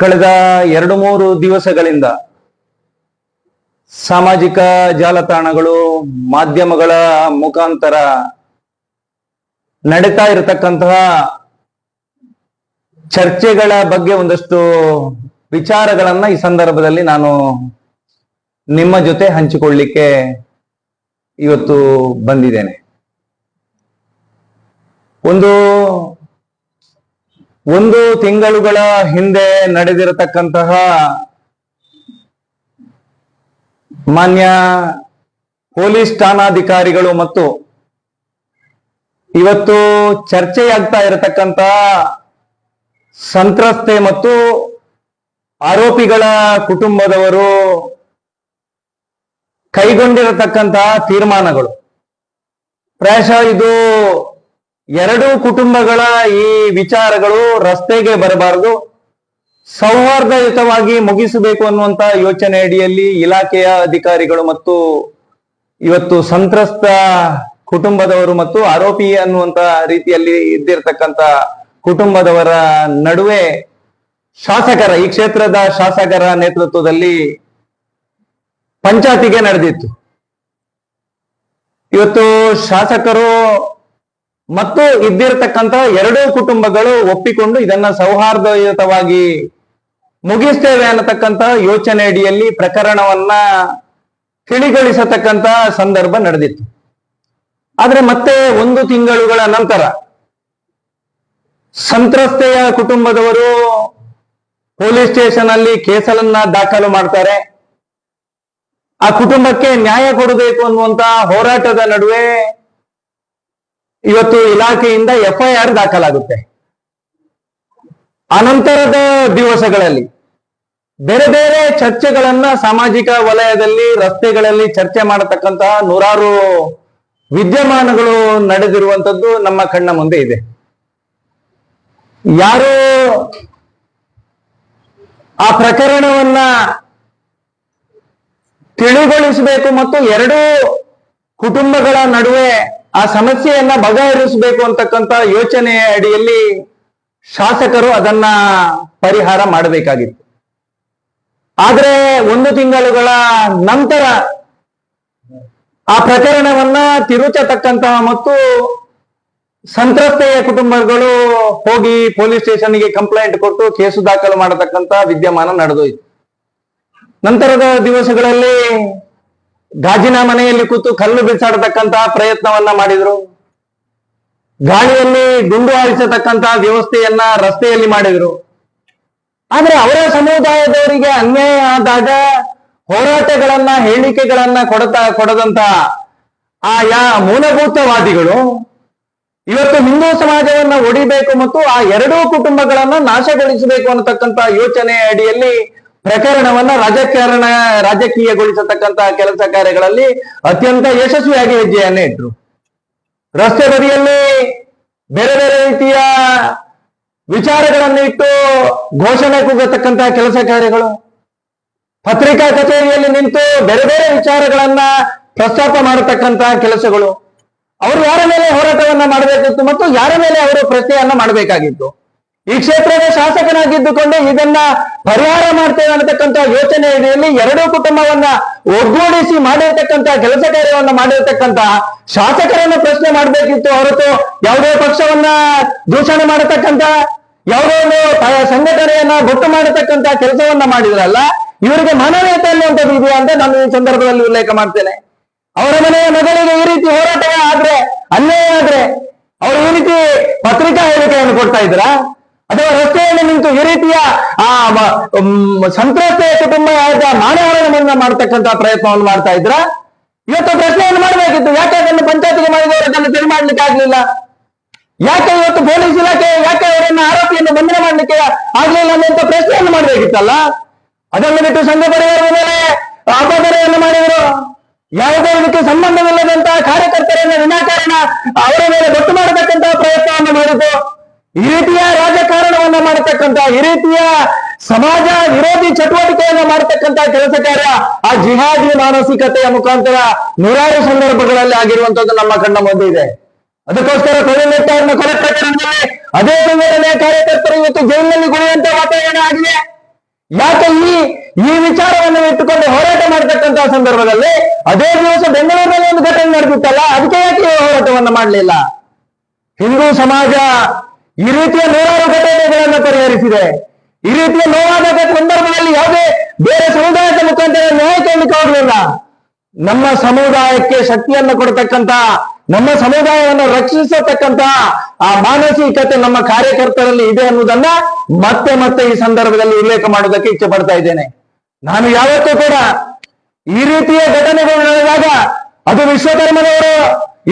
ಕಳೆದ ಎರಡು ಮೂರು ದಿವಸಗಳಿಂದ ಸಾಮಾಜಿಕ ಜಾಲತಾಣಗಳು, ಮಾಧ್ಯಮಗಳ ಮುಖಾಂತರ ನಡೀತಾ ಇರತಕ್ಕಂತಹ ಚರ್ಚೆಗಳ ಬಗ್ಗೆ ಒಂದಷ್ಟು ವಿಚಾರಗಳನ್ನ ಈ ಸಂದರ್ಭದಲ್ಲಿ ನಾನು ನಿಮ್ಮ ಜೊತೆ ಹಂಚಿಕೊಳ್ಳಿಕ್ಕೆ ಇವತ್ತು ಬಂದಿದ್ದೇನೆ. ಒಂದು ಒಂದು ತಿಂಗಳುಗಳ ಹಿಂದೆ ನಡೆದಿರತಕ್ಕಂತಹ ಮಾನ್ಯ ಪೊಲೀಸ್ ಠಾಣಾಧಿಕಾರಿಗಳು ಮತ್ತು ಇವತ್ತು ಚರ್ಚೆಯಾಗ್ತಾ ಇರತಕ್ಕಂತಹ ಸಂತ್ರಸ್ತೆ ಮತ್ತು ಆರೋಪಿಗಳ ಕುಟುಂಬದವರು ಕೈಗೊಂಡಿರತಕ್ಕಂತಹ ತೀರ್ಮಾನಗಳು. ಪ್ರಾಯಶಃ ಇದು ಎರಡೂ ಕುಟುಂಬಗಳ ಈ ವಿಚಾರಗಳು ರಸ್ತೆಗೆ ಬರಬಾರದು. ಸೌಹಾರ್ದಯುತವಾಗಿ ಮುಗಿಸಬೇಕು ಅನ್ನುವಂತ ಯೋಚನೆ ಅಡಿಯಲ್ಲಿ ಇಲಾಖೆಯ ಅಧಿಕಾರಿಗಳು ಮತ್ತು ಇವತ್ತು ಸಂತ್ರಸ್ತ ಕುಟುಂಬದವರು ಮತ್ತು ಆರೋಪಿ ಅನ್ನುವಂತ ರೀತಿಯಲ್ಲಿ ಇದ್ದಿರ್ತಕ್ಕಂತ ಕುಟುಂಬದವರ ನಡುವೆ ಶಾಸಕರ, ಈ ಕ್ಷೇತ್ರದ ಶಾಸಕರ ನೇತೃತ್ವದಲ್ಲಿ ಪಂಚಾಯತಿಗೆ ನಡೆದಿತ್ತು. ಇವತ್ತು ಶಾಸಕರು ಮತ್ತು ಇದ್ದಿರತಕ್ಕಂತ ಎರಡೂ ಕುಟುಂಬಗಳು ಒಪ್ಪಿಕೊಂಡು ಇದನ್ನ ಸೌಹಾರ್ದಯುತವಾಗಿ ಮುಗಿಸ್ತೇವೆ ಅನ್ನತಕ್ಕಂತಹ ಯೋಚನೆ ಅಡಿಯಲ್ಲಿ ಪ್ರಕರಣವನ್ನ ತಿಳಿಗೊಳಿಸತಕ್ಕಂತ ಸಂದರ್ಭ ನಡೆದಿತ್ತು. ಆದ್ರೆ ಮತ್ತೆ ಒಂದು ತಿಂಗಳುಗಳ ನಂತರ ಸಂತ್ರಸ್ತೆಯ ಕುಟುಂಬದವರು ಪೊಲೀಸ್ ಸ್ಟೇಷನ್ ಅಲ್ಲಿ ಕೇಸಲನ್ನ ದಾಖಲು ಮಾಡ್ತಾರೆ. ಆ ಕುಟುಂಬಕ್ಕೆ ನ್ಯಾಯ ಕೊಡಬೇಕು ಅನ್ನುವಂತ ಹೋರಾಟದ ನಡುವೆ ಇವತ್ತು ಇಲಾಖೆಯಿಂದ ಎಫ್ಐಆರ್ ದಾಖಲಾಗುತ್ತೆ. ಅನಂತರದ ದಿವಸಗಳಲ್ಲಿ ಬೇರೆ ಬೇರೆ ಚರ್ಚೆಗಳನ್ನ ಸಾಮಾಜಿಕ ವಲಯದಲ್ಲಿ, ರಸ್ತೆಗಳಲ್ಲಿ ಚರ್ಚೆ ಮಾಡತಕ್ಕಂತಹ ನೂರಾರು ವಿದ್ಯಮಾನಗಳು ನಡೆದಿರುವಂತದ್ದು ನಮ್ಮ ಕಣ್ಣ ಮುಂದೆ ಇದೆ. ಯಾರು ಆ ಪ್ರಕರಣವನ್ನ ತಿಳಿಗೊಳಿಸಬೇಕು ಮತ್ತು ಎರಡೂ ಕುಟುಂಬಗಳ ನಡುವೆ ಆ ಸಮಸ್ಯೆಯನ್ನ ಬಗೆಹರಿಸಬೇಕು ಅಂತಕ್ಕಂತ ಯೋಚನೆಯ ಅಡಿಯಲ್ಲಿ ಶಾಸಕರು ಅದನ್ನ ಪರಿಹಾರ ಮಾಡಬೇಕಾಗಿತ್ತು. ಆದ್ರೆ ಒಂದು ತಿಂಗಳುಗಳ ನಂತರ ಆ ಪ್ರಕರಣವನ್ನ ತಿರುಚತಕ್ಕಂತಹ ಮತ್ತು ಸಂತ್ರಸ್ತೆಯ ಕುಟುಂಬಗಳು ಹೋಗಿ ಪೊಲೀಸ್ ಸ್ಟೇಷನ್ಗೆ ಕಂಪ್ಲೇಂಟ್ ಕೊಟ್ಟು ಕೇಸು ದಾಖಲು ಮಾಡತಕ್ಕಂತ ವಿದ್ಯಮಾನ ನಡೆದೋಯ್ತು. ನಂತರದ ದಿವಸಗಳಲ್ಲಿ ಗಾಜಿನ ಮನೆಯಲ್ಲಿ ಕೂತು ಕಲ್ಲು ಬಿಸಾಡತಕ್ಕಂತಹ ಪ್ರಯತ್ನವನ್ನ ಮಾಡಿದ್ರು. ಗಾಳಿಯಲ್ಲಿ ಗುಂಡು ಹಾರಿಸತಕ್ಕಂತಹ ವ್ಯವಸ್ಥೆಯನ್ನ ರಸ್ತೆಯಲ್ಲಿ ಮಾಡಿದ್ರು. ಆದ್ರೆ ಅವರ ಸಮುದಾಯದವರಿಗೆ ಅನ್ಯಾಯ ಆದಾಗ ಹೋರಾಟಗಳನ್ನ, ಹೇಳಿಕೆಗಳನ್ನ ಕೊಡತಾ, ಕೊಡದಂತ ಆ ಯಾ ಮೂಲಭೂತವಾದಿಗಳು ಇವತ್ತು ಹಿಂದೂ ಸಮಾಜವನ್ನ ಒಡಿಬೇಕು ಮತ್ತು ಆ ಎರಡೂ ಕುಟುಂಬಗಳನ್ನ ನಾಶಗೊಳಿಸಬೇಕು ಅನ್ನತಕ್ಕಂತ ಯೋಚನೆ ಅಡಿಯಲ್ಲಿ ಪ್ರಕರಣವನ್ನ ರಾಜಕಾರಣ ರಾಜಕೀಯಗೊಳಿಸತಕ್ಕಂತಹ ಕೆಲಸ ಕಾರ್ಯಗಳಲ್ಲಿ ಅತ್ಯಂತ ಯಶಸ್ವಿಯಾಗಿ ಹೆಜ್ಜೆಯನ್ನ ಇಟ್ರು. ರಸ್ತೆ ಬದಿಯಲ್ಲಿ ಬೇರೆ ಬೇರೆ ರೀತಿಯ ವಿಚಾರಗಳನ್ನು ಇಟ್ಟು ಘೋಷಣೆ ಕೂಗತಕ್ಕಂತಹ ಕೆಲಸ ಕಾರ್ಯಗಳು. ಪತ್ರಿಕಾ ಕಚೇರಿಯಲ್ಲಿ ನಿಂತು ಬೇರೆ ಬೇರೆ ವಿಚಾರಗಳನ್ನ ಪ್ರಸ್ತಾಪ ಮಾಡತಕ್ಕಂತಹ ಕೆಲಸಗಳು. ಅವರು ಯಾರ ಮೇಲೆ ಹೋರಾಟವನ್ನ ಮಾಡಬೇಕಿತ್ತು ಮತ್ತು ಯಾರ ಮೇಲೆ ಅವರು ಪ್ರಶ್ನೆಯನ್ನ ಮಾಡಬೇಕಾಗಿತ್ತು? ಈ ಕ್ಷೇತ್ರದ ಶಾಸಕನಾಗಿದ್ದುಕೊಂಡು ಇದನ್ನ ಪರಿಹಾರ ಮಾಡ್ತೇವೆ ಅನ್ನತಕ್ಕಂತ ಯೋಚನೆ ಇದೆಯಲ್ಲಿ ಎರಡೂ ಕುಟುಂಬವನ್ನ ಒಗ್ಗೂಡಿಸಿ ಮಾಡಿರ್ತಕ್ಕಂತ ಕೆಲಸ ಕಾರ್ಯವನ್ನ ಮಾಡಿರ್ತಕ್ಕಂತ ಶಾಸಕರನ್ನು ಪ್ರಶ್ನೆ ಮಾಡಬೇಕಿತ್ತು ಹೊರತು ಯಾವುದೇ ಪಕ್ಷವನ್ನ ದೂಷಣೆ ಮಾಡತಕ್ಕಂತ ಯಾವುದೋ ಒಂದು ಸಂಘಟನೆಯನ್ನ ಗೊತ್ತು ಮಾಡತಕ್ಕಂತ ಕೆಲಸವನ್ನ ಮಾಡಿದ್ರಲ್ಲ, ಇವರಿಗೆ ಮಾನವೀಯತೆ ಅನ್ನುವಂಥದ್ದು ಇದೆಯಾ ಅಂತ ನಾನು ಈ ಸಂದರ್ಭದಲ್ಲಿ ಉಲ್ಲೇಖ ಮಾಡ್ತೇನೆ. ಅವರ ಮನೆಯ ಮಗಳಿಗೆ ಈ ರೀತಿ ಹೋರಾಟ ಆದ್ರೆ, ಅನ್ಯಾಯ ಆದ್ರೆ, ಅವರು ಈ ರೀತಿ ಪತ್ರಿಕಾ ಹೇಳಿಕೆಯನ್ನು ಕೊಡ್ತಾ ಇದ್ರಾ? ಅಥವಾ ರಸ್ತೆಯಲ್ಲಿ ನಿಂತು ಈ ರೀತಿಯ, ಆ ಸಂತ್ರಸ್ತೆಯ ಕುಟುಂಬ ಮಾನವರನ್ನ ಮಾಡ್ತಕ್ಕಂತ ಪ್ರಯತ್ನವನ್ನು ಮಾಡ್ತಾ ಇದ್ರ? ಇವತ್ತು ಪ್ರಶ್ನೆಯನ್ನು ಮಾಡಬೇಕಿತ್ತು. ಯಾಕೆ ಅದನ್ನು ಪಂಚಾಯತ್ಗೆ ಮಾಡಿದವರು ಅದನ್ನು ಸರಿ ಮಾಡ್ಲಿಕ್ಕೆ ಆಗ್ಲಿಲ್ಲ? ಯಾಕೆ ಇವತ್ತು ಪೊಲೀಸ್ ಇಲಾಖೆ, ಯಾಕೆ ಅವರನ್ನ ಆರೋಪಿಯನ್ನು ಬಂಧನ ಮಾಡ್ಲಿಕ್ಕೆ ಆಗ್ಲಿಲ್ಲ ಅನ್ನುವಂತ ಪ್ರಶ್ನೆಯನ್ನು ಮಾಡಬೇಕಿತ್ತಲ್ಲ? ಅದನ್ನು ಬಿಟ್ಟು ಸಂಘ ಪರಿವಾರದ ಮೇಲೆ ಅಪಕರಣವನ್ನು ಮಾಡಿದರು. ಯಾವುದೇ ಇದಕ್ಕೆ ಸಂಬಂಧವಿಲ್ಲದಂತಹ ಕಾರ್ಯಕರ್ತರನ್ನ, ವಿನಾಕಾರಣ ಅವರ ಮೇಲೆ ಗೊತ್ತು ಮಾಡತಕ್ಕಂತಹ ಪ್ರಯತ್ನವನ್ನು ಮಾಡಿತು ಈ ರೀತಿಯ ರಾಜಕಾರಣವನ್ನ ಮಾಡತಕ್ಕಂತ, ಈ ರೀತಿಯ ಸಮಾಜ ವಿರೋಧಿ ಚಟುವಟಿಕೆಯನ್ನ ಮಾಡತಕ್ಕಂತ ಕೆಲಸ ಆ ಜಿಹಾದಿ ಮಾನಸಿಕತೆಯ ಮುಖಾಂತರ ನೂರಾರು ಸಂದರ್ಭಗಳಲ್ಲಿ ಆಗಿರುವಂತದ್ದು ನಮ್ಮ ಕಣ್ಣ ಮುಂದೆ ಇದೆ. ಅದಕ್ಕೋಸ್ಕರ ಕೊಲೆನೆಟ್ಟವರನ್ನ ಕೊಲೆ ಪ್ರಕರಣದಲ್ಲಿ ಅದೇ ಸಂಘಟನೆಯ ಕಾರ್ಯಕರ್ತರು ಇವತ್ತು ಜೈಲಿನಲ್ಲಿ ಗುಳಿಯುವಂತ ವಾತಾವರಣ ಆಗಿದೆ. ಯಾಕೆ ಈ ಈ ವಿಚಾರವನ್ನು ಇಟ್ಟುಕೊಂಡು ಹೋರಾಟ ಮಾಡತಕ್ಕಂತಹ ಸಂದರ್ಭದಲ್ಲಿ ಅದೇ ದಿವಸ ಬೆಂಗಳೂರಿನಲ್ಲಿ ಒಂದು ಘಟನೆ ನಡೆದಿತ್ತಲ್ಲ, ಅದಕ್ಕೆ ಯಾಕೆ ಹೋರಾಟವನ್ನ ಮಾಡಲಿಲ್ಲ? ಹಿಂದೂ ಸಮಾಜ ಈ ರೀತಿಯ ನೂರಾರು ಘಟನೆಗಳನ್ನು ಪರಿಹರಿಸಿದೆ. ಈ ರೀತಿಯ ನೋವಾದ ಸಂದರ್ಭದಲ್ಲಿ ಯಾವುದೇ ಬೇರೆ ಸಮುದಾಯದ ಮುಖಾಂತರ ನ್ಯಾಯ ಹೋಗಲಿಲ್ಲ ನಮ್ಮ ಸಮುದಾಯಕ್ಕೆ ಶಕ್ತಿಯನ್ನು ಕೊಡತಕ್ಕಂತ ನಮ್ಮ ಸಮುದಾಯವನ್ನು ರಕ್ಷಿಸತಕ್ಕಂತ ಆ ಮಾನಸಿಕತೆ ನಮ್ಮ ಕಾರ್ಯಕರ್ತರಲ್ಲಿ ಇದೆ ಅನ್ನುವುದನ್ನ ಮತ್ತೆ ಮತ್ತೆ ಈ ಸಂದರ್ಭದಲ್ಲಿ ಉಲ್ಲೇಖ ಮಾಡೋದಕ್ಕೆ ಇಚ್ಛೆ ಪಡ್ತಾ ಇದ್ದೇನೆ. ನಾನು ಯಾವತ್ತೂ ಕೂಡ ಈ ರೀತಿಯ ಘಟನೆಗಳು ನಡೆದಾಗ ಅದು ವಿಶ್ವಕರ್ಮನವರು,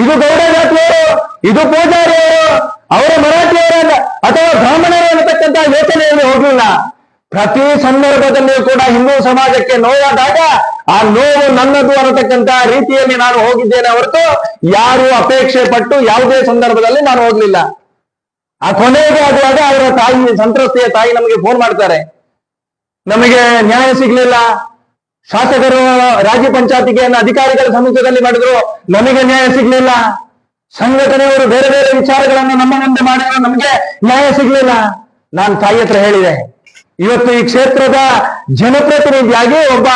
ಇದು ಗೌಡ ಜಾತಿಯವರು, ಇದು ಪೂಜಾರಿಯವರು ಅವರ ಮರಾಠಿಯವರಲ್ಲ ಅಥವಾ ಬ್ರಾಹ್ಮಣರು ಅನ್ನತಕ್ಕಂತ ಯೋಚನೆಯಲ್ಲಿ ಹೋಗಲಿಲ್ಲ. ಪ್ರತಿ ಸಂದರ್ಭದಲ್ಲಿಯೂ ಕೂಡ ಹಿಂದೂ ಸಮಾಜಕ್ಕೆ ನೋವಾದಾಗ ಆ ನೋವು ನನ್ನದು ಅನ್ನತಕ್ಕಂತ ರೀತಿಯಲ್ಲಿ ನಾನು ಹೋಗಿದ್ದೇನೆ ಹೊರತು ಯಾರು ಅಪೇಕ್ಷೆ ಪಟ್ಟು ಯಾವುದೇ ಸಂದರ್ಭದಲ್ಲಿ ನಾನು ಹೋಗ್ಲಿಲ್ಲ. ಆ ಕೊನೆಗೆ ಆಗುವಾಗ ಅವರ ತಾಯಿ, ಸಂತ್ರಸ್ತೆಯ ತಾಯಿ ನಮಗೆ ಫೋನ್ ಮಾಡ್ತಾರೆ. ನಮಗೆ ನ್ಯಾಯ ಸಿಗ್ಲಿಲ್ಲ. ಶಾಸಕರು ರಾಜ್ಯ ಪಂಚಾಯತಿಗೆ ಅಧಿಕಾರಿಗಳ ಸಮ್ಮುಖದಲ್ಲಿ ಮಾಡಿದ್ರು. ನಮಗೆ ನ್ಯಾಯ ಸಿಗ್ಲಿಲ್ಲ. ಸಂಘಟನೆಯವರು ಬೇರೆ ಬೇರೆ ವಿಚಾರಗಳನ್ನು ನಮ್ಮ ಮುಂದೆ ಮಾಡಿದ್ರು, ನಮಗೆ ನ್ಯಾಯ ಸಿಗ್ಲಿಲ್ಲ. ನಾನು ತಾಯಿ ಹತ್ರ ಹೇಳಿದೆ, ಇವತ್ತು ಈ ಕ್ಷೇತ್ರದ ಜನಪ್ರತಿನಿಧಿಯಾಗಿ ಒಬ್ಬ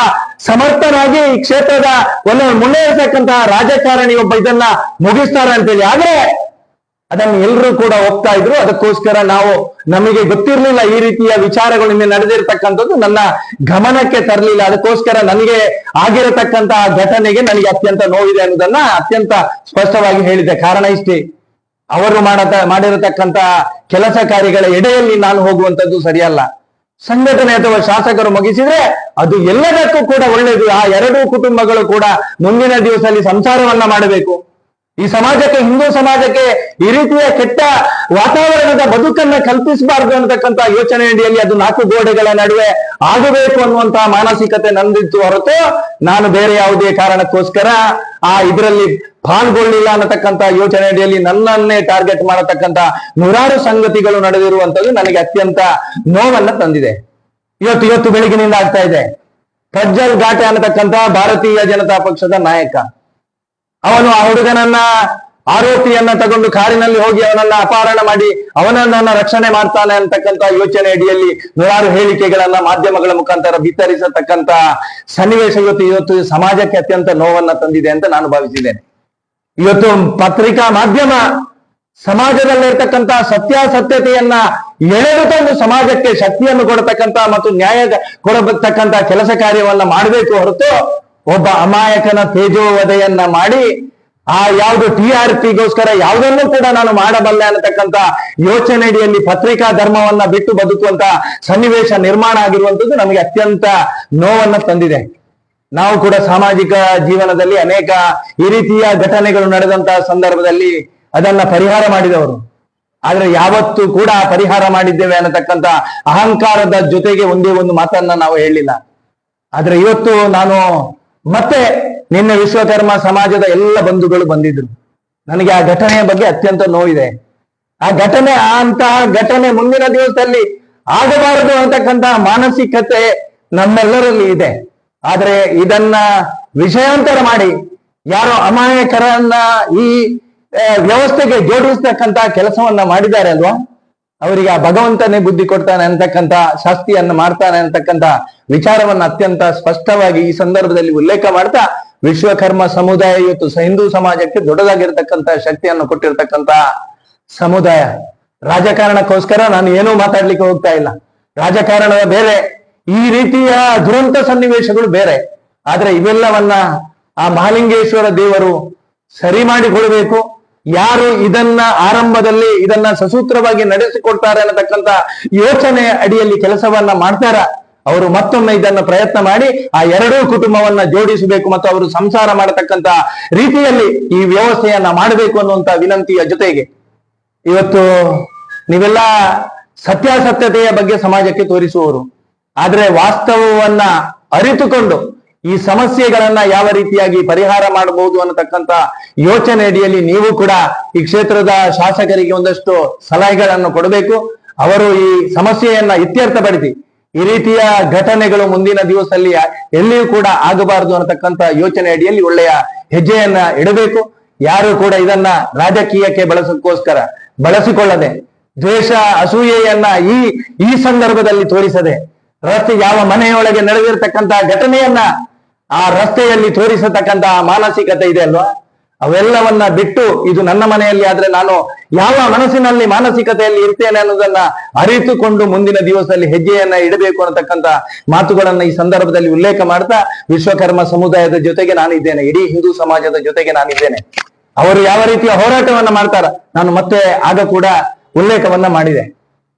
ಸಮರ್ಥನಾಗಿ ಈ ಕ್ಷೇತ್ರದ ಒಂದು ಮುನ್ನೇರ್ತಕ್ಕಂತಹ ರಾಜಕಾರಣಿ ಒಬ್ಬ ಇದನ್ನ ಮುಗಿಸ್ತಾರೆ ಅಂತೇಳಿ ಆದ್ರೆ ಅದನ್ನು ಎಲ್ಲರೂ ಕೂಡ ಹೋಗ್ತಾ ಇದ್ರು. ಅದಕ್ಕೋಸ್ಕರ ನಾವು ನಮಗೆ ಗೊತ್ತಿರಲಿಲ್ಲ ಈ ರೀತಿಯ ವಿಚಾರಗಳು ನಡೆದಿರ್ತಕ್ಕಂಥದ್ದು. ನನ್ನ ಗಮನಕ್ಕೆ ತರಲಿಲ್ಲ. ಅದಕ್ಕೋಸ್ಕರ ನನಗೆ ಆಗಿರತಕ್ಕಂತಹ ಘಟನೆಗೆ ನನಗೆ ಅತ್ಯಂತ ನೋವಿದೆ ಅನ್ನೋದನ್ನ ಅತ್ಯಂತ ಸ್ಪಷ್ಟವಾಗಿ ಹೇಳಿದೆ. ಕಾರಣ ಇಷ್ಟೇ. ಅವರು ಮಾಡತ ಮಾಡಿರತಕ್ಕಂತಹ ಕೆಲಸ ಕಾರ್ಯಗಳ ಎಡೆಯಲ್ಲಿ ನಾನು ಹೋಗುವಂತದ್ದು ಸರಿಯಲ್ಲ. ಸಂಘಟನೆ ಅಥವಾ ಶಾಸಕರು ಮುಗಿಸಿದ್ರೆ ಅದು ಎಲ್ಲದಕ್ಕೂ ಕೂಡ ಒಳ್ಳೆಯದು ಆ ಎರಡೂ ಕುಟುಂಬಗಳು ಕೂಡ ಮುಂದಿನ ದಿವಸದಲ್ಲಿ ಸಂಸಾರವನ್ನ ಮಾಡಬೇಕು. ಈ ಸಮಾಜಕ್ಕೆ, ಹಿಂದೂ ಸಮಾಜಕ್ಕೆ ಈ ರೀತಿಯ ಕೆಟ್ಟ ವಾತಾವರಣದ ಬದುಕನ್ನ ಕಲ್ಪಿಸಬಾರದು ಅನ್ನತಕ್ಕಂತ ಯೋಚನೆ ಅಡಿಯಲ್ಲಿ ಅದು ನಾಲ್ಕು ಗೋಡೆಗಳ ನಡುವೆ ಆಗಬೇಕು ಅನ್ನುವಂತಹ ಮಾನಸಿಕತೆ ನಂದಿತ್ತು ಹೊರತು ನಾನು ಬೇರೆ ಯಾವುದೇ ಕಾರಣಕ್ಕೋಸ್ಕರ ಆ ಇದರಲ್ಲಿ ಪಾಲ್ಗೊಳ್ಳಿಲ್ಲ ಅನ್ನತಕ್ಕಂತ ಯೋಚನೆ ಅಡಿಯಲ್ಲಿ ನನ್ನನ್ನೇ ಟಾರ್ಗೆಟ್ ಮಾಡತಕ್ಕಂತ ನೂರಾರು ಸಂಗತಿಗಳು ನಡೆದಿರುವಂತದ್ದು ನನಗೆ ಅತ್ಯಂತ ನೋವನ್ನ ತಂದಿದೆ. ಇವತ್ತು ಇವತ್ತು ಬೆಳಗಿನಿಂದ ಆಗ್ತಾ ಇದೆ. ಪ್ರಜ್ವಲ್ ಘಾಟೆ ಅನ್ನತಕ್ಕಂತ ಭಾರತೀಯ ಜನತಾ ಪಕ್ಷದ ನಾಯಕ. ಅವನು ಆ ಹುಡುಗನನ್ನ ಆರೋಪಿಯನ್ನ ತಗೊಂಡು ಕಾರಿನಲ್ಲಿ ಹೋಗಿ ಅವನನ್ನ ಅಪಹರಣ ಮಾಡಿ ಅವನನ್ನ ರಕ್ಷಣೆ ಮಾಡ್ತಾನೆ ಅಂತಕ್ಕಂತ ಯೋಚನೆ ಅಡಿಯಲ್ಲಿ ನೂರಾರು ಹೇಳಿಕೆಗಳನ್ನ ಮಾಧ್ಯಮಗಳ ಮುಖಾಂತರ ಬಿತ್ತರಿಸತಕ್ಕಂತ ಸನ್ನಿವೇಶ ಇವತ್ತು ಇವತ್ತು ಸಮಾಜಕ್ಕೆ ಅತ್ಯಂತ ನೋವನ್ನ ತಂದಿದೆ ಅಂತ ನಾನು ಭಾವಿಸಿದ್ದೇನೆ. ಇವತ್ತು ಪತ್ರಿಕಾ ಮಾಧ್ಯಮ ಸಮಾಜದಲ್ಲಿರ್ತಕ್ಕಂತ ಸತ್ಯಾಸತ್ಯತೆಯನ್ನ ಎಳೆದು ತಂದು ಸಮಾಜಕ್ಕೆ ಶಕ್ತಿಯನ್ನು ಕೊಡತಕ್ಕಂತ ಮತ್ತು ನ್ಯಾಯ ಕೊಡತಕ್ಕಂತ ಕೆಲಸ ಕಾರ್ಯವನ್ನ ಮಾಡಬೇಕು ಹೊರತು ಒಬ್ಬ ಅಮಾಯಕನ ತೇಜೋವಧೆಯನ್ನ ಮಾಡಿ ಆ ಯಾವುದು ಟಿ ಆರ್ ಪಿಗೋಸ್ಕರ ಯಾವುದನ್ನು ಕೂಡ ನಾನು ಮಾಡಬಲ್ಲೆ ಅನ್ನತಕ್ಕಂತ ಯೋಚನೆಯಡಿಯಲ್ಲಿ ಪತ್ರಿಕಾ ಧರ್ಮವನ್ನ ಬಿಟ್ಟು ಬದುಕುವಂತ ಸನ್ನಿವೇಶ ನಿರ್ಮಾಣ ಆಗಿರುವಂತದ್ದು ನಮಗೆ ಅತ್ಯಂತ ನೋವನ್ನ ತಂದಿದೆ. ನಾವು ಕೂಡ ಸಾಮಾಜಿಕ ಜೀವನದಲ್ಲಿ ಅನೇಕ ಈ ರೀತಿಯ ಘಟನೆಗಳು ನಡೆದಂತಹ ಸಂದರ್ಭದಲ್ಲಿ ಅದನ್ನ ಪರಿಹಾರ ಮಾಡಿದವರು. ಆದ್ರೆ ಯಾವತ್ತು ಕೂಡ ಪರಿಹಾರ ಮಾಡಿದ್ದೇವೆ ಅನ್ನತಕ್ಕಂತ ಅಹಂಕಾರದ ಜೊತೆಗೆ ಒಂದೇ ಒಂದು ಮಾತನ್ನ ನಾವು ಹೇಳಿಲ್ಲ. ಆದ್ರೆ ಇವತ್ತು ನಾನು ಮತ್ತೆ ನಿನ್ನೆ ವಿಶ್ವಕರ್ಮ ಸಮಾಜದ ಎಲ್ಲ ಬಂಧುಗಳು ಬಂದಿದ್ರು. ನನಗೆ ಆ ಘಟನೆಯ ಬಗ್ಗೆ ಅತ್ಯಂತ ನೋವಿದೆ. ಆ ಘಟನೆ ಅಂತಹ ಘಟನೆ ಮುಂದಿನ ದಿವಸದಲ್ಲಿ ಆಗಬಾರದು ಅಂತಕ್ಕಂತಹ ಮಾನಸಿಕತೆ ನಮ್ಮೆಲ್ಲರಲ್ಲಿ ಇದೆ. ಆದ್ರೆ ಇದನ್ನ ವಿಷಯಾಂತರ ಮಾಡಿ, ಯಾರೋ ಅಮಾಯಕರನ್ನ ಈ ವ್ಯವಸ್ಥೆಗೆ ಜೋಡಿಸ್ತಕ್ಕಂತ ಕೆಲಸವನ್ನ ಮಾಡಿದ್ದಾರೆ ಅಲ್ವಾ? ಅವರಿಗೆ ಆ ಭಗವಂತನೇ ಬುದ್ಧಿ ಕೊಡ್ತಾನೆ ಅಂತಕ್ಕಂತ ಶಾಸ್ತಿಯನ್ನ ಮಾಡ್ತಾನೆ ಅಂತಕ್ಕಂತ ವಿಚಾರವನ್ನ ಅತ್ಯಂತ ಸ್ಪಷ್ಟವಾಗಿ ಈ ಸಂದರ್ಭದಲ್ಲಿ ಉಲ್ಲೇಖ ಮಾಡ್ತಾ ವಿಶ್ವಕರ್ಮ ಸಮುದಾಯ ಇವತ್ತು ಹಿಂದೂ ಸಮಾಜಕ್ಕೆ ದೊಡ್ಡದಾಗಿರ್ತಕ್ಕಂತ ಶಕ್ತಿಯನ್ನು ಕೊಟ್ಟಿರ್ತಕ್ಕಂತ ಸಮುದಾಯ. ರಾಜಕಾರಣಕ್ಕೋಸ್ಕರ ನಾನು ಏನೂ ಮಾತಾಡ್ಲಿಕ್ಕೆ ಹೋಗ್ತಾ ಇಲ್ಲ. ರಾಜಕಾರಣದ ಬೇರೆ, ಈ ರೀತಿಯ ದುರಂತ ಸನ್ನಿವೇಶಗಳು ಬೇರೆ. ಆದ್ರೆ ಇವೆಲ್ಲವನ್ನ ಆ ಮಹಾಲಿಂಗೇಶ್ವರ ದೇವರು ಸರಿ ಮಾಡಿಕೊಳ್ಬೇಕು ಯಾರು ಇದನ್ನ ಆರಂಭದಲ್ಲಿ ಇದನ್ನ ಸಸೂತ್ರವಾಗಿ ನಡೆಸಿಕೊಡ್ತಾರೆ ಅನ್ನತಕ್ಕಂತ ಯೋಚನೆ ಅಡಿಯಲ್ಲಿ ಕೆಲಸವನ್ನ ಮಾಡ್ತಾರ? ಅವರು ಮತ್ತೊಮ್ಮೆ ಇದನ್ನು ಪ್ರಯತ್ನ ಮಾಡಿ ಆ ಎರಡೂ ಕುಟುಂಬವನ್ನ ಜೋಡಿಸಬೇಕು ಮತ್ತು ಅವರು ಸಂಸಾರ ಮಾಡತಕ್ಕಂತ ರೀತಿಯಲ್ಲಿ ಈ ವ್ಯವಸ್ಥೆಯನ್ನ ಮಾಡಬೇಕು ಅನ್ನುವಂತ ವಿನಂತಿಯ ಜೊತೆಗೆ. ಇವತ್ತು ನೀವೆಲ್ಲ ಸತ್ಯಾಸತ್ಯತೆಯ ಬಗ್ಗೆ ಸಮಾಜಕ್ಕೆ ತೋರಿಸುವವರು. ಆದ್ರೆ ವಾಸ್ತವವನ್ನ ಅರಿತುಕೊಂಡು ಈ ಸಮಸ್ಯೆಗಳನ್ನ ಯಾವ ರೀತಿಯಾಗಿ ಪರಿಹಾರ ಮಾಡಬಹುದು ಅನ್ನತಕ್ಕಂತ ಯೋಚನೆ ಅಡಿಯಲ್ಲಿ ನೀವು ಕೂಡ ಈ ಕ್ಷೇತ್ರದ ಶಾಸಕರಿಗೆ ಒಂದಷ್ಟು ಸಲಹೆಗಳನ್ನು ಕೊಡಬೇಕು. ಅವರು ಈ ಸಮಸ್ಯೆಯನ್ನ ಇತ್ಯರ್ಥಪಡಿಸಿ ಈ ರೀತಿಯ ಘಟನೆಗಳು ಮುಂದಿನ ದಿವಸದಲ್ಲಿ ಎಲ್ಲಿಯೂ ಕೂಡ ಆಗಬಾರದು ಅನ್ನತಕ್ಕಂತ ಯೋಚನೆ ಅಡಿಯಲ್ಲಿ ಒಳ್ಳೆಯ ಹೆಜ್ಜೆಯನ್ನ ಇಡಬೇಕು. ಯಾರು ಕೂಡ ಇದನ್ನ ರಾಜಕೀಯಕ್ಕೆ ಬಳಸಕ್ಕೋಸ್ಕರ ಬಳಸಿಕೊಳ್ಳದೆ, ದ್ವೇಷ, ಅಸೂಯೆಯನ್ನ ಈ ಈ ಸಂದರ್ಭದಲ್ಲಿ ತೋರಿಸದೆ, ರಸ್ತೆ ಯಾವ ಮನೆಯೊಳಗೆ ನಡೆದಿರ್ತಕ್ಕಂತ ಘಟನೆಯನ್ನ ಆ ರಸ್ತೆಯಲ್ಲಿ ತೋರಿಸತಕ್ಕಂತಹ ಮಾನಸಿಕತೆ ಇದೆ ಅಲ್ವಾ? ಅವೆಲ್ಲವನ್ನ ಬಿಟ್ಟು ಇದು ನನ್ನ ಮನೆಯಲ್ಲಿ ಆದ್ರೆ ನಾನು ಯಾವ ಮನಸ್ಸಿನಲ್ಲಿ ಮಾನಸಿಕತೆಯಲ್ಲಿ ಇರ್ತೇನೆ ಅನ್ನೋದನ್ನ ಅರಿತುಕೊಂಡು ಮುಂದಿನ ದಿವಸದಲ್ಲಿ ಹೆಜ್ಜೆಯನ್ನ ಇಡಬೇಕು ಅನ್ನತಕ್ಕಂತ ಮಾತುಗಳನ್ನ ಈ ಸಂದರ್ಭದಲ್ಲಿ ಉಲ್ಲೇಖ ಮಾಡ್ತಾ ವಿಶ್ವಕರ್ಮ ಸಮುದಾಯದ ಜೊತೆಗೆ ನಾನಿದ್ದೇನೆ. ಇಡೀ ಹಿಂದೂ ಸಮಾಜದ ಜೊತೆಗೆ ನಾನಿದ್ದೇನೆ. ಅವರು ಯಾವ ರೀತಿಯ ಹೋರಾಟವನ್ನ ಮಾಡ್ತಾರ ನಾನು ಮತ್ತೆ ಆಗ ಕೂಡ ಉಲ್ಲೇಖವನ್ನ ಮಾಡಿದೆ.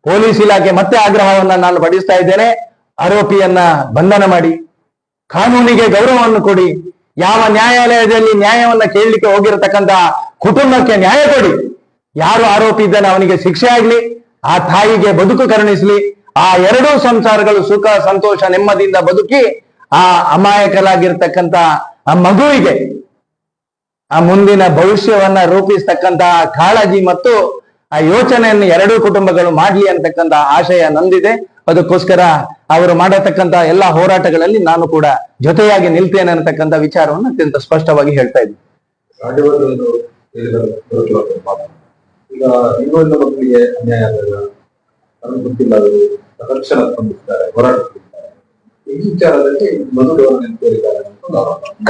ಪೊಲೀಸ್ ಇಲಾಖೆ ಮತ್ತೆ ಆಗ್ರಹವನ್ನ ನಾನು ಪಡಿಸ್ತಾ ಇದ್ದೇನೆ. ಆರೋಪಿಯನ್ನ ಬಂಧನ ಮಾಡಿ. ಕಾನೂನಿಗೆ ಗೌರವವನ್ನು ಕೊಡಿ. ಯಾವ ನ್ಯಾಯಾಲಯದಲ್ಲಿ ನ್ಯಾಯವನ್ನ ಕೇಳಲಿಕ್ಕೆ ಹೋಗಿರತಕ್ಕಂತ ಕುಟುಂಬಕ್ಕೆ ನ್ಯಾಯ ಕೊಡಿ. ಯಾರು ಆರೋಪಿ ಇದ್ದಾನೆ ಅವನಿಗೆ ಶಿಕ್ಷೆ ಆಗ್ಲಿ, ಆ ತಾಯಿಗೆ ಬದುಕು ಕರುಣಿಸ್ಲಿ, ಆ ಎರಡೂ ಸಂಸಾರಗಳು ಸುಖ, ಸಂತೋಷ, ನೆಮ್ಮದಿಯಿಂದ ಬದುಕಿ, ಆ ಅಮಾಯಕರಾಗಿರ್ತಕ್ಕಂತ ಆ ಮಗುವಿಗೆ ಆ ಮುಂದಿನ ಭವಿಷ್ಯವನ್ನ ರೂಪಿಸ್ತಕ್ಕಂತ ಕಾಳಜಿ ಮತ್ತು ಆ ಯೋಚನೆಯನ್ನು ಎರಡೂ ಕುಟುಂಬಗಳು ಮಾಡ್ಲಿ ಅಂತಕ್ಕಂತ ಆಶಯ ನಂದಿದೆ. ಅದಕ್ಕೋಸ್ಕರ ಅವರು ಮಾಡತಕ್ಕಂತ ಎಲ್ಲಾ ಹೋರಾಟಗಳಲ್ಲಿ ನಾನು ಕೂಡ ಜೊತೆಯಾಗಿ ನಿಲ್ತೇನೆ ಅನ್ನತಕ್ಕಂತ ವಿಚಾರವನ್ನು ಅತ್ಯಂತ ಸ್ಪಷ್ಟವಾಗಿ ಹೇಳ್ತಾ ಇದ್ದೀನಿ.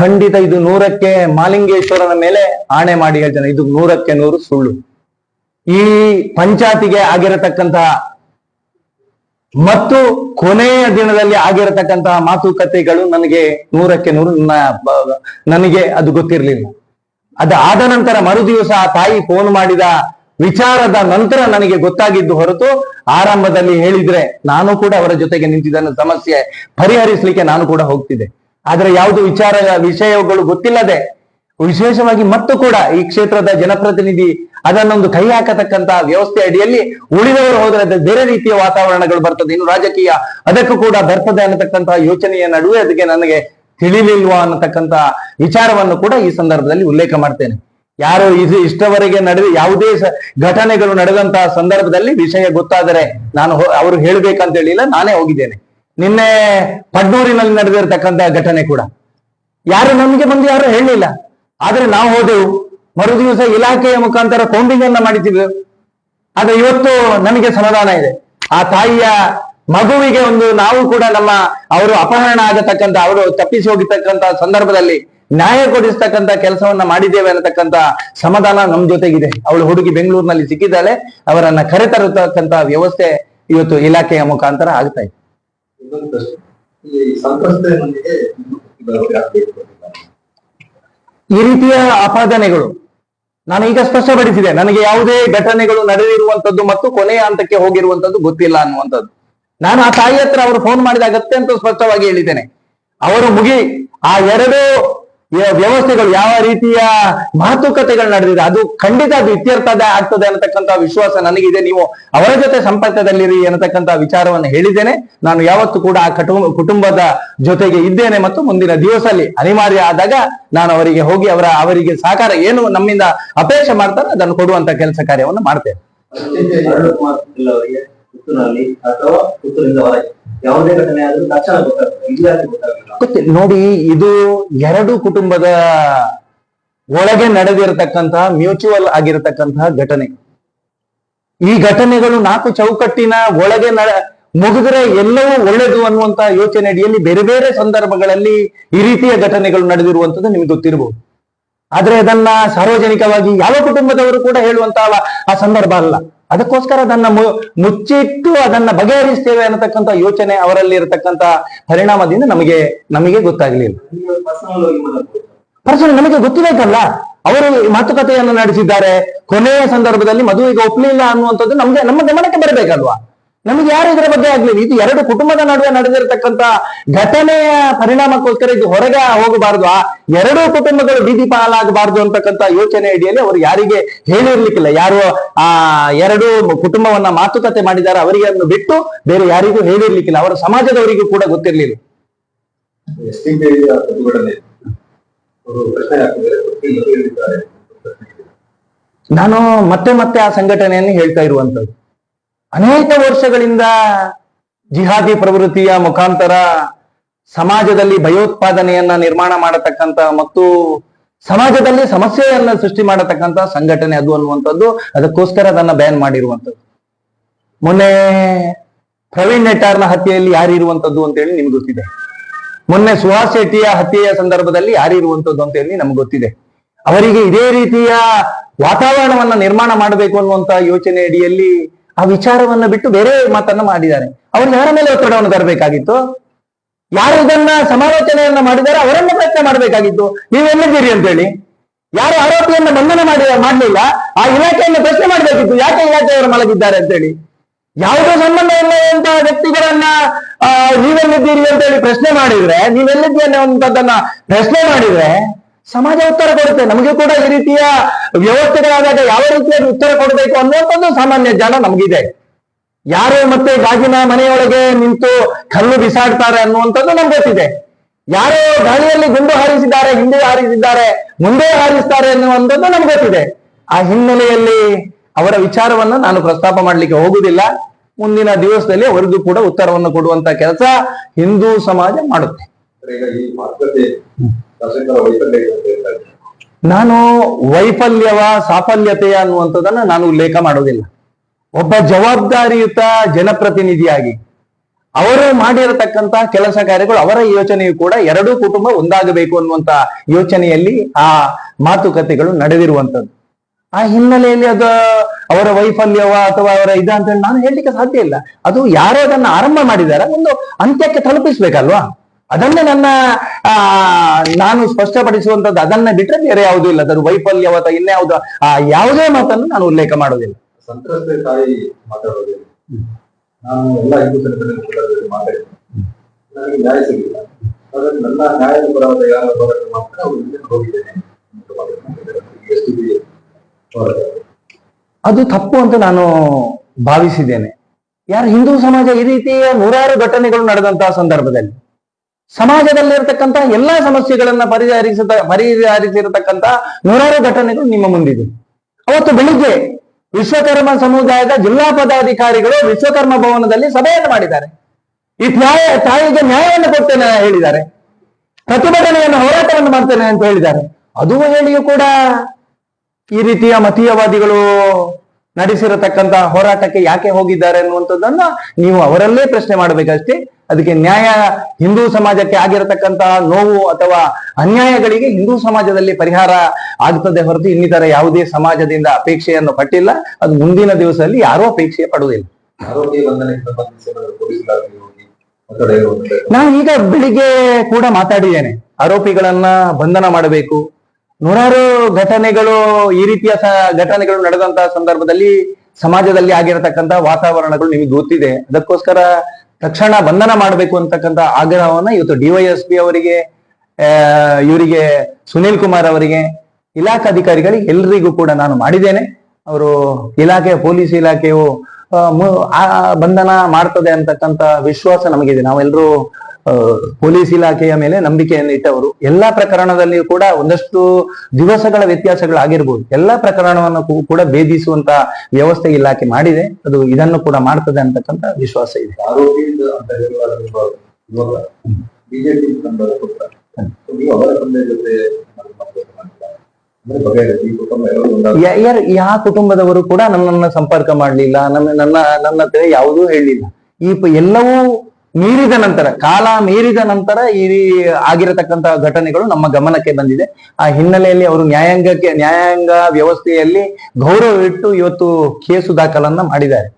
ಖಂಡಿತ ಇದು ನೂರಕ್ಕೆ ಮಾಲಿಂಗೇಶ್ವರನ ಮೇಲೆ ಆಣೆ ಮಾಡಿ ಹೇಳ್ತೇನೆ. ಇದು ನೂರಕ್ಕೆ ನೂರು ಸುಳ್ಳು. ಈ ಪಂಚಾಯತಿಗೆ ಆಗಿರತಕ್ಕಂತಹ ಮತ್ತು ಕೊನೆಯ ದಿನದಲ್ಲಿ ಆಗಿರತಕ್ಕಂತಹ ಮಾತುಕತೆಗಳು ನನಗೆ ನೂರಕ್ಕೆ ನೂರು ನನಗೆ ಅದು ಗೊತ್ತಿರಲಿಲ್ಲ. ಅದು ಆದ ನಂತರ ಮರುದಿವಸ ಆ ತಾಯಿ ಫೋನ್ ಮಾಡಿದ ವಿಚಾರದ ನಂತರ ನನಗೆ ಗೊತ್ತಾಗಿದ್ದು ಹೊರತು ಆರಂಭದಲ್ಲಿ ಹೇಳಿದ್ರೆ ನಾನು ಕೂಡ ಅವರ ಜೊತೆಗೆ ನಿಂತಿದ್ದನ್ನು ಸಮಸ್ಯೆ ಪರಿಹರಿಸಲಿಕ್ಕೆ ನಾನು ಕೂಡ ಹೋಗ್ತಿದ್ದೆ. ಆದ್ರೆ ಯಾವುದು ವಿಚಾರ, ವಿಷಯಗಳು ಗೊತ್ತಿಲ್ಲದೆ, ವಿಶೇಷವಾಗಿ ಮತ್ತು ಕೂಡ ಈ ಕ್ಷೇತ್ರದ ಜನಪ್ರತಿನಿಧಿ ಅದನ್ನೊಂದು ಕೈ ಹಾಕತಕ್ಕಂತಹ ವ್ಯವಸ್ಥೆ ಅಡಿಯಲ್ಲಿ ಉಳಿದವರು ಹೋದ್ರೆ ಬೇರೆ ರೀತಿಯ ವಾತಾವರಣಗಳು ಬರ್ತದೆ. ಇನ್ನು ರಾಜಕೀಯ ಅದಕ್ಕೂ ಕೂಡ ಬರ್ತದೆ ಅನ್ನತಕ್ಕಂತಹ ಯೋಚನೆಯ ನಡುವೆ ಅದಕ್ಕೆ ನನಗೆ ತಿಳಿಲಿಲ್ವಾ ಅನ್ನತಕ್ಕಂತಹ ವಿಚಾರವನ್ನು ಕೂಡ ಈ ಸಂದರ್ಭದಲ್ಲಿ ಉಲ್ಲೇಖ ಮಾಡ್ತೇನೆ. ಯಾರು ಇದು ಇಷ್ಟವರೆಗೆ ನಡೆದ ಯಾವುದೇ ಘಟನೆಗಳು ನಡೆದಂತಹ ಸಂದರ್ಭದಲ್ಲಿ ವಿಷಯ ಗೊತ್ತಾದರೆ ನಾನು ಅವರು ಹೇಳ್ಬೇಕಂತ ಹೇಳಿಲ್ಲ, ನಾನೇ ಹೋಗಿದ್ದೇನೆ. ನಿನ್ನೆ ಪಡ್ನೂರಿನಲ್ಲಿ ನಡೆದಿರತಕ್ಕಂತ ಘಟನೆ ಕೂಡ. ಯಾರು ನಮಗೆ ಬಂದು ಯಾರು ಹೇಳಲಿಲ್ಲ. ಆದ್ರೆ ನಾವು ಹೋದೆವು. ಮರು ದಿವಸ ಇಲಾಖೆಯ ಮುಖಾಂತರ ಕೌಂಡಿಂಗ್ ಅನ್ನ ಮಾಡಿದ್ದೀವಿ. ಆದ್ರೆ ಇವತ್ತು ನಮಗೆ ಸಮಾಧಾನ ಇದೆ. ಆ ತಾಯಿಯ ಮಗುವಿಗೆ ಒಂದು ನಾವು ಕೂಡ ನಮ್ಮ ಅವರು ಅಪಹರಣ ಆಗತಕ್ಕಂತ ಅವರು ತಪ್ಪಿಸಿ ಹೋಗಿರ್ತಕ್ಕಂತ ಸಂದರ್ಭದಲ್ಲಿ ನ್ಯಾಯ ಕೊಡಿಸ್ತಕ್ಕಂತ ಕೆಲಸವನ್ನ ಮಾಡಿದ್ದೇವೆ ಅನ್ನತಕ್ಕಂತ ಸಮಾಧಾನ ನಮ್ ಜೊತೆಗಿದೆ. ಅವಳು ಹುಡುಗಿ ಬೆಂಗಳೂರಿನಲ್ಲಿ ಸಿಕ್ಕಿದ್ದಾಳೆ. ಅವರನ್ನ ಕರೆತರತಕ್ಕಂತ ವ್ಯವಸ್ಥೆ ಇವತ್ತು ಇಲಾಖೆಯ ಮುಖಾಂತರ ಆಗ್ತಾ ಇದೆ. ಈ ರೀತಿಯ ಅಪಾದನೆಗಳು ನಾನು ಈಗ ಸ್ಪಷ್ಟಪಡಿಸಿದೆ, ನನಗೆ ಯಾವುದೇ ಘಟನೆಗಳು ನಡೆದಿರುವಂತದ್ದು ಮತ್ತು ಕೊನೆಯ ಹಂತಕ್ಕೆ ಹೋಗಿರುವಂತದ್ದು ಗೊತ್ತಿಲ್ಲ ಅನ್ನುವಂಥದ್ದು. ನಾನು ಆ ತಾಯಿ ಹತ್ರ ಅವರು ಫೋನ್ ಮಾಡಿದಾಗ ಅತ್ಯಂತ ಸ್ಪಷ್ಟವಾಗಿ ಹೇಳಿದ್ದೇನೆ. ಅವರು ಮುಗಿ, ಆ ಎರಡು ವ್ಯವಸ್ಥೆಗಳು ಯಾವ ರೀತಿಯ ಮಾತುಕತೆಗಳು ನಡೆದಿದೆ, ಅದು ಖಂಡಿತ ಅದು ಇತ್ಯರ್ಥದ ಆಗ್ತದೆ ಅನ್ನತಕ್ಕಂತ ವಿಶ್ವಾಸ ನನಗಿದೆ. ನೀವು ಅವರ ಜೊತೆ ಸಂಪರ್ಕದಲ್ಲಿರಿ ಅನ್ನತಕ್ಕಂತ ವಿಚಾರವನ್ನು ಹೇಳಿದ್ದೇನೆ. ನಾನು ಯಾವತ್ತೂ ಕೂಡ ಆ ಕುಟುಂಬ ಕುಟುಂಬದ ಜೊತೆಗೆ ಇದ್ದೇನೆ ಮತ್ತು ಮುಂದಿನ ದಿವಸ ಅನಿವಾರ್ಯ ಆದಾಗ ನಾನು ಅವರಿಗೆ ಹೋಗಿ ಅವರ, ಅವರಿಗೆ ಸಹಕಾರ ಏನು ನಮ್ಮಿಂದ ಅಪೇಕ್ಷೆ ಮಾಡ್ತಾರೆ ಅದನ್ನು ಕೊಡುವಂತ ಕೆಲಸ ಕಾರ್ಯವನ್ನು ಮಾಡ್ತೇನೆ. ಯಾವುದೇ ಘಟನೆ ತಕ್ಷಣ ನೋಡಿ, ಇದು ಎರಡು ಕುಟುಂಬದ ಒಳಗೆ ನಡೆದಿರತಕ್ಕಂತಹ ಮ್ಯೂಚುವಲ್ ಆಗಿರತಕ್ಕಂತಹ ಘಟನೆ. ಈ ಘಟನೆಗಳು ನಾಲ್ಕು ಚೌಕಟ್ಟಿನ ಒಳಗೆ ನಡ, ಮುಗಿದ್ರೆ ಎಲ್ಲವೂ ಒಳ್ಳೆದು ಅನ್ನುವಂತ ಯೋಚನೆ ಅಡಿಯಲ್ಲಿ ಬೇರೆ ಬೇರೆ ಸಂದರ್ಭಗಳಲ್ಲಿ ಈ ರೀತಿಯ ಘಟನೆಗಳು ನಡೆದಿರುವಂತದ್ದು ನಿಮ್ಗೆ ಗೊತ್ತಿರಬಹುದು ಆದ್ರೆ ಅದನ್ನ ಸಾರ್ವಜನಿಕವಾಗಿ ಯಾವ ಕುಟುಂಬದವರು ಕೂಡ ಹೇಳುವಂತಹ ಆ ಸಂದರ್ಭ ಅಲ್ಲ. ಅದಕ್ಕೋಸ್ಕರ ಅದನ್ನ ಮುಚ್ಚಿಟ್ಟು ಅದನ್ನ ಬಗೆಹರಿಸ್ತೇವೆ ಅನ್ನತಕ್ಕಂಥ ಯೋಚನೆ ಅವರಲ್ಲಿ ಇರತಕ್ಕಂತ ಪರಿಣಾಮದಿಂದ ನಮಗೆ ನಮಗೆ ಗೊತ್ತಾಗ್ಲಿಲ್ಲ. ಪರ್ಸನಲ್ ನಮಗೆ ಗೊತ್ತಿರಬೇಕಲ್ಲ? ಅವರು ಮಾತುಕತೆಯನ್ನು ನಡೆಸಿದ್ದಾರೆ. ಕೊನೆಯ ಸಂದರ್ಭದಲ್ಲಿ ಮದುವೆಗೆ ಒಪ್ಪಲಿಲ್ಲ ಅನ್ನುವಂಥದ್ದು ನಮ್ಗೆ, ನಮ್ಮ ಗಮನಕ್ಕೆ ಬರಬೇಕಲ್ವಾ? ನಮಗೆ ಯಾರು ಇದರ ಬಗ್ಗೆ ಆಗ್ಲಿಲ್ಲ. ಇದು ಎರಡು ಕುಟುಂಬದ ನಡುವೆ ನಡೆದಿರತಕ್ಕಂತ ಘಟನೆಯ ಪರಿಣಾಮಕ್ಕೋಸ್ಕರ ಇದು ಹೊರಗೆ ಹೋಗಬಾರದು. ಆ ಎರಡೂ ಕುಟುಂಬಗಳು ಬೀದಿ ಪಾಲಾಗಬಾರದು ಅಂತಕ್ಕಂತ ಯೋಚನೆ ಅಡಿಯಲ್ಲಿ ಅವರು ಯಾರಿಗೆ ಹೇಳಿರ್ಲಿಕ್ಕಿಲ್ಲ. ಯಾರು ಆ ಎರಡು ಕುಟುಂಬವನ್ನ ಮಾತುಕತೆ ಮಾಡಿದ್ದಾರೆ ಅವರಿಗೆ ಅದನ್ನು ಬಿಟ್ಟು ಬೇರೆ ಯಾರಿಗೂ ಹೇಳಿರ್ಲಿಕ್ಕಿಲ್ಲ. ಅವರ ಸಮಾಜದವರಿಗೂ ಕೂಡ ಗೊತ್ತಿರ್ಲಿಲ್ಲ. ನಾನು ಮತ್ತೆ ಮತ್ತೆ ಆ ಸಂಘಟನೆಯನ್ನು ಹೇಳ್ತಾ ಇರುವಂತದ್ದು ಅನೇಕ ವರ್ಷಗಳಿಂದ ಜಿಹಾದಿ ಪ್ರವೃತ್ತಿಯ ಮುಖಾಂತರ ಸಮಾಜದಲ್ಲಿ ಭಯೋತ್ಪಾದನೆಯನ್ನ ನಿರ್ಮಾಣ ಮಾಡತಕ್ಕಂತ ಮತ್ತು ಸಮಾಜದಲ್ಲಿ ಸಮಸ್ಯೆಯನ್ನ ಸೃಷ್ಟಿ ಮಾಡತಕ್ಕಂತ ಸಂಘಟನೆ ಅದು ಅನ್ನುವಂಥದ್ದು. ಅದಕ್ಕೋಸ್ಕರ ಅದನ್ನ ಬ್ಯಾನ್ ಮಾಡಿರುವಂಥದ್ದು. ಮೊನ್ನೆ ಪ್ರವೀಣ್ ನೆಟ್ಟಾರ್ನ ಹತ್ಯೆಯಲ್ಲಿ ಯಾರಿರುವಂತದ್ದು ಅಂತೇಳಿ ನಿಮ್ಗೆ ಗೊತ್ತಿದೆ. ಮೊನ್ನೆ ಸುಹಾಸ್ ಶೆಟ್ಟಿಯ ಹತ್ಯೆಯ ಸಂದರ್ಭದಲ್ಲಿ ಯಾರಿರುವಂತದ್ದು ಅಂತ ಹೇಳಿ ನಮ್ಗೆ ಗೊತ್ತಿದೆ. ಅವರಿಗೆ ಇದೇ ರೀತಿಯ ವಾತಾವರಣವನ್ನ ನಿರ್ಮಾಣ ಮಾಡಬೇಕು ಅನ್ನುವಂತ ಯೋಚನೆ ಅಡಿಯಲ್ಲಿ ಆ ವಿಚಾರವನ್ನ ಬಿಟ್ಟು ಬೇರೆ ಮಾತನ್ನ ಮಾಡಿದ್ದಾರೆ. ಅವ್ರು ಯಾರ ಮೇಲೆ ಒತ್ತಡವನ್ನು ತರಬೇಕಾಗಿತ್ತು? ಯಾರು ಇದನ್ನ ಸಮಾಲೋಚನೆಯನ್ನ ಮಾಡಿದ್ದಾರೆ ಅವರನ್ನ ಪ್ರಶ್ನೆ ಮಾಡಬೇಕಾಗಿತ್ತು? ನೀವೆಲ್ಲಿದ್ದೀರಿ ಅಂತೇಳಿ. ಯಾರು ಆರೋಪಿಯನ್ನ ಬಂಧನ ಮಾಡಿ, ಮಾಡಲಿಲ್ಲ, ಆ ಇಲಾಖೆಯನ್ನು ಪ್ರಶ್ನೆ ಮಾಡಬೇಕಿತ್ತು. ಯಾಕೆ ಇಲಾಖೆಯವರು ಮಲಗಿದ್ದಾರೆ ಅಂತೇಳಿ. ಯಾವುದೋ ಸಂಬಂಧ ಇಲ್ಲದಂತ ವ್ಯಕ್ತಿಗಳನ್ನ ನೀವೆಲ್ಲಿದ್ದೀರಿ ಅಂತೇಳಿ ಪ್ರಶ್ನೆ ಮಾಡಿದ್ರೆ, ನೀವೆಲ್ಲಿದ್ದೀರಿ ಅನ್ನೋ ಪ್ರಶ್ನೆ ಮಾಡಿದ್ರೆ ಸಮಾಜ ಉತ್ತರ ಕೊಡುತ್ತೆ. ನಮಗೆ ಕೂಡ ಈ ರೀತಿಯ ವ್ಯವಸ್ಥೆಗಳಾದಾಗ ಯಾವ ರೀತಿಯಾಗಿ ಉತ್ತರ ಕೊಡಬೇಕು ಅನ್ನುವಂಥದ್ದು ಸಾಮಾನ್ಯ ಜ್ಞಾನ ನಮಗಿದೆ. ಯಾರೇ ಮತ್ತೆ ಗಾಜಿನ ಮನೆಯೊಳಗೆ ನಿಂತು ಕಲ್ಲು ಬಿಸಾಡ್ತಾರೆ ಅನ್ನುವಂಥದ್ದು ನಮ್ಗೆ ಗೊತ್ತಿದೆ. ಯಾರು ಗಾಳಿಯಲ್ಲಿ ಗುಂಡು ಹಾರಿಸಿದ್ದಾರೆ ಹಿಂದೆ ಹಾರಿಸಿದ್ದಾರೆ ಮುಂದೆ ಹಾರಿಸ್ತಾರೆ ಅನ್ನುವಂಥದ್ದು ನಮ್ಗೆ ಗೊತ್ತಿದೆ. ಆ ಹಿನ್ನೆಲೆಯಲ್ಲಿ ಅವರ ವಿಚಾರವನ್ನ ನಾನು ಪ್ರಸ್ತಾಪ ಮಾಡಲಿಕ್ಕೆ ಹೋಗುದಿಲ್ಲ ಮುಂದಿನ ದಿವಸದಲ್ಲಿ ಅವರಿಗೂ ಕೂಡ ಉತ್ತರವನ್ನು ಕೊಡುವಂತ ಕೆಲಸ ಹಿಂದೂ ಸಮಾಜ ಮಾಡುತ್ತೆ. ನಾನು ವೈಫಲ್ಯವ ಸಾಫಲ್ಯತೆಯ ಅನ್ನುವಂಥದ್ದನ್ನ ನಾನು ಉಲ್ಲೇಖ ಮಾಡೋದಿಲ್ಲ. ಒಬ್ಬ ಜವಾಬ್ದಾರಿಯುತ ಜನಪ್ರತಿನಿಧಿಯಾಗಿ ಅವರು ಮಾಡಿರತಕ್ಕಂತ ಕೆಲಸ ಕಾರ್ಯಗಳು ಅವರ ಯೋಚನೆಯು ಕೂಡ ಎರಡೂ ಕುಟುಂಬ ಒಂದಾಗಬೇಕು ಅನ್ನುವಂತ ಯೋಚನೆಯಲ್ಲಿ ಆ ಮಾತುಕತೆಗಳು ನಡೆದಿರುವಂತದ್ದು ಆ ಹಿನ್ನೆಲೆಯಲ್ಲಿ ಅದು ಅವರ ವೈಫಲ್ಯವ ಅಥವಾ ಅವರ ಇದ ಅಂತ ಹೇಳಿ ನಾನು ಹೇಳಲಿಕ್ಕೆ ಸಾಧ್ಯ ಇಲ್ಲ. ಅದು ಯಾರೋ ಅದನ್ನ ಆರಂಭ ಮಾಡಿದಾರ, ಒಂದು ಅಂತ್ಯಕ್ಕೆ ತಲುಪಿಸ್ಬೇಕಲ್ವಾ? ಅದನ್ನೇ ನನ್ನ ಆ ನಾನು ಸ್ಪಷ್ಟಪಡಿಸುವಂತದ್ದು ಅದನ್ನ ಬಿಟ್ರೆ ಬೇರೆ ಯಾವುದೂ ಇಲ್ಲ. ಅದರ ವೈಫಲ್ಯ ಅಥವಾ ಇನ್ಯಾವುದೋ ಆ ಯಾವುದೇ ಮಾತನ್ನು ನಾನು ಉಲ್ಲೇಖ ಮಾಡೋದಿಲ್ಲ ಸಂತ್ರಸ್ತೆ ತಾಯಿ ಮಾತಾಡೋದಿಲ್ಲ. ನಾನು ಎಲ್ಲ ಹಿಂದೂ ಸಂಘಟನೆ ಮುಖಂಡರ ನನಗೆ ನ್ಯಾಯ ಸಿಗಲಿಲ್ಲ. ಹಾಗಾಗಿ ನನ್ನ ನ್ಯಾಯದ ಪರವಾದ ಯಾರ ಹೋರಾಟ ಮಾತ್ರ ಅವ್ರು ಹಿಂದೆ ಹೋಗಿದ್ದೇನೆ ಅಂತ ಮಾತಾಡ್ತಿದ್ದಾರೆ. ಈಗ ಎಷ್ಟು ಅದು ತಪ್ಪು ಅಂತ ನಾನು ಭಾವಿಸಿದ್ದೇನೆ. ಯಾರು ಹಿಂದೂ ಸಮಾಜ ಈ ರೀತಿಯ ನೂರಾರು ಘಟನೆಗಳು ನಡೆದಂತಹ ಸಂದರ್ಭದಲ್ಲಿ ಸಮಾಜದಲ್ಲಿರ್ತಕ್ಕಂತಹ ಎಲ್ಲಾ ಸಮಸ್ಯೆಗಳನ್ನ ಪರಿಹರಿಸ ಪರಿಹರಿಸಿರತಕ್ಕಂತ ನೂರಾರು ಘಟನೆಗಳು ನಿಮ್ಮ ಮುಂದಿದೆ. ಅವತ್ತು ಬೆಳಿಗ್ಗೆ ವಿಶ್ವಕರ್ಮ ಸಮುದಾಯದ ಜಿಲ್ಲಾ ಪದಾಧಿಕಾರಿಗಳು ವಿಶ್ವಕರ್ಮ ಭವನದಲ್ಲಿ ಸಭೆಯನ್ನು ಮಾಡಿದ್ದಾರೆ. ಈ ನ್ಯಾಯ, ತಾಯಿಗೆ ನ್ಯಾಯವನ್ನು ಕೊಡ್ತೇನೆ ಹೇಳಿದ್ದಾರೆ. ಪ್ರತಿಭಟನೆಯನ್ನು ಹೋರಾಟವನ್ನು ಮಾಡ್ತೇನೆ ಅಂತ ಹೇಳಿದ್ದಾರೆ. ಅದು ಹೇಳಿಯೂ ಕೂಡ ಈ ರೀತಿಯ ಮತೀಯವಾದಿಗಳು ನಡೆಸಿರತಕ್ಕಂತ ಹೋರಾಟಕ್ಕೆ ಯಾಕೆ ಹೋಗಿದ್ದಾರೆ ಅನ್ನುವಂಥದ್ದನ್ನ ನೀವು ಅವರಲ್ಲೇ ಪ್ರಶ್ನೆ ಮಾಡಬೇಕಷ್ಟೇ. ಅದಕ್ಕೆ ನ್ಯಾಯ ಹಿಂದೂ ಸಮಾಜಕ್ಕೆ ಆಗಿರತಕ್ಕಂತಹ ನೋವು ಅಥವಾ ಅನ್ಯಾಯಗಳಿಗೆ ಹಿಂದೂ ಸಮಾಜದಲ್ಲಿ ಪರಿಹಾರ ಆಗ್ತದೆ ಹೊರತು ಇನ್ನಿತರ ಯಾವುದೇ ಸಮಾಜದಿಂದ ಅಪೇಕ್ಷೆಯನ್ನು ಪಟ್ಟಿಲ್ಲ. ಅದು ಮುಂದಿನ ದಿವಸದಲ್ಲಿ ಯಾರೂ ಅಪೇಕ್ಷೆ ಪಡುವುದಿಲ್ಲ. ನಾನು ಈಗ ಬೆಳಿಗ್ಗೆ ಕೂಡ ಮಾತಾಡಿದ್ದೇನೆ. ಆರೋಪಿಗಳನ್ನ ಬಂಧನ ಮಾಡಬೇಕು. ನೂರಾರು ಘಟನೆಗಳು ಈ ರೀತಿಯ ಘಟನೆಗಳು ನಡೆದಂತಹ ಸಂದರ್ಭದಲ್ಲಿ ಸಮಾಜದಲ್ಲಿ ಆಗಿರತಕ್ಕಂತ ವಾತಾವರಣಗಳು ನಿಮಗೆ ಗೊತ್ತಿದೆ. ಅದಕ್ಕೋಸ್ಕರ ತಕ್ಷಣ ಬಂಧನ ಮಾಡಬೇಕು ಅಂತಕ್ಕಂಥ ಆಗ್ರಹವನ್ನ ಇವತ್ತು ಡಿವೈಎಸ್ಪಿ ಅವರಿಗೆ ಇವರಿಗೆ, ಸುನೀಲ್ ಕುಮಾರ್ ಅವರಿಗೆ ಇಲಾಖಾಧಿಕಾರಿಗಳಿಗೆ ಎಲ್ರಿಗೂ ಕೂಡ ನಾನು ಮಾಡಿದ್ದೇನೆ. ಅವರು ಇಲಾಖೆ, ಪೊಲೀಸ್ ಇಲಾಖೆಯು ಬಂಧನ ಮಾಡ್ತದೆ ಅಂತಕ್ಕಂತ ವಿಶ್ವಾಸ ನಮಗಿದೆ. ನಾವೆಲ್ಲರೂ ಪೊಲೀಸ್ ಇಲಾಖೆಯ ಮೇಲೆ ನಂಬಿಕೆಯನ್ನು ಇಟ್ಟವರು. ಎಲ್ಲಾ ಪ್ರಕರಣದಲ್ಲಿಯೂ ಕೂಡ ಒಂದಷ್ಟು ದಿವಸಗಳ ವ್ಯತ್ಯಾಸಗಳಾಗಿರ್ಬೋದು. ಎಲ್ಲಾ ಪ್ರಕರಣವನ್ನು ಕೂಡ ಭೇದಿಸುವಂತ ವ್ಯವಸ್ಥೆ ಇಲಾಖೆ ಮಾಡಿದೆ. ಅದು ಇದನ್ನು ಕೂಡ ಮಾಡ್ತದೆ ಅಂತಕ್ಕಂಥ ವಿಶ್ವಾಸ ಇದೆ. ಬಿಜೆಪಿ ಯಾರ್ ಯಾವ ಕುಟುಂಬದವರು ಕೂಡ ನನ್ನನ್ನ ಸಂಪರ್ಕ ಮಾಡ್ಲಿಲ್ಲ. ನನ್ನ ನನ್ನ ನನ್ನ ಹತ್ರ ಯಾವುದೂ ಹೇಳಿಲ್ಲ. ಈ ಎಲ್ಲವೂ ಮೀರಿದ ನಂತರ, ಕಾಲ ಮೀರಿದ ನಂತರ ಈ ಆಗಿರತಕ್ಕಂತಹ ಘಟನೆಗಳು ನಮ್ಮ ಗಮನಕ್ಕೆ ಬಂದಿದೆ. ಆ ಹಿನ್ನೆಲೆಯಲ್ಲಿ ಅವರು ನ್ಯಾಯಾಂಗಕ್ಕೆ, ನ್ಯಾಯಾಂಗ ವ್ಯವಸ್ಥೆಯಲ್ಲಿ ಗೌರವವಿಟ್ಟು ಇವತ್ತು ಕೇಸು ದಾಖಲನ್ನ ಮಾಡಿದ್ದಾರೆ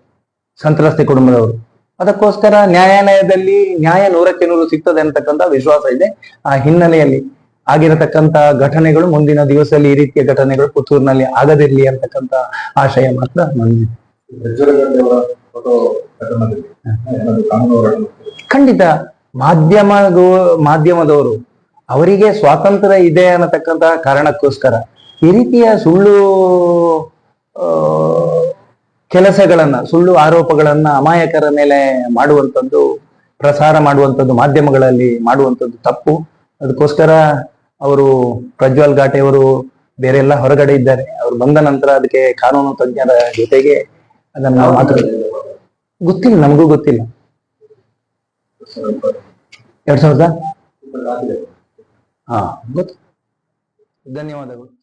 ಸಂತ್ರಸ್ತೆ ಕುಟುಂಬದವರು. ಅದಕ್ಕೋಸ್ಕರ ನ್ಯಾಯಾಲಯದಲ್ಲಿ ನ್ಯಾಯ ನೂರಕ್ಕೆ ನೂರು ಸಿಗ್ತದೆ ಅಂತಕ್ಕಂಥ ವಿಶ್ವಾಸ ಇದೆ. ಆ ಹಿನ್ನೆಲೆಯಲ್ಲಿ ಆಗಿರತಕ್ಕಂತ ಘಟನೆಗಳು ಮುಂದಿನ ದಿವಸದಲ್ಲಿ ಈ ರೀತಿಯ ಘಟನೆಗಳು ಪುತ್ತೂರಿನಲ್ಲಿ ಆಗದಿರ್ಲಿ ಅಂತಕ್ಕಂಥ ಆಶಯ ಮಾತ್ರ ನನ್ನಿದೆ ಖಂಡಿತ. ಮಾಧ್ಯಮ ಮಾಧ್ಯಮದವರು ಅವರಿಗೆ ಸ್ವಾತಂತ್ರ್ಯ ಇದೆ ಅನ್ನತಕ್ಕಂತಹ ಕಾರಣಕ್ಕೋಸ್ಕರ ಈ ರೀತಿಯ ಸುಳ್ಳು ಕೆಲಸಗಳನ್ನ, ಸುಳ್ಳು ಆರೋಪಗಳನ್ನ ಅಮಾಯಕರ ಮೇಲೆ ಮಾಡುವಂಥದ್ದು, ಪ್ರಸಾರ ಮಾಡುವಂಥದ್ದು, ಮಾಧ್ಯಮಗಳಲ್ಲಿ ಮಾಡುವಂಥದ್ದು ತಪ್ಪು. ಅದಕ್ಕೋಸ್ಕರ ಅವರು ಪ್ರಜ್ವಲ್ ಘಾಟೆಯವರು ಬೇರೆ ಎಲ್ಲ ಹೊರಗಡೆ ಇದ್ದಾರೆ. ಅವರು ಬಂದ ನಂತರ ಅದಕ್ಕೆ ಕಾನೂನು ತಜ್ಞರ ಜೊತೆಗೆ ಅದನ್ನು ನಾವು ಮಾತಾಡ ಗೊತ್ತಿಲ್ಲ ನಮಗೂ ಗೊತ್ತಿಲ್ಲ. ಎರಡ್ ಸಾವಿರದ? ಹಾ ಗೊತ್ತು. ಧನ್ಯವಾದಗಳು.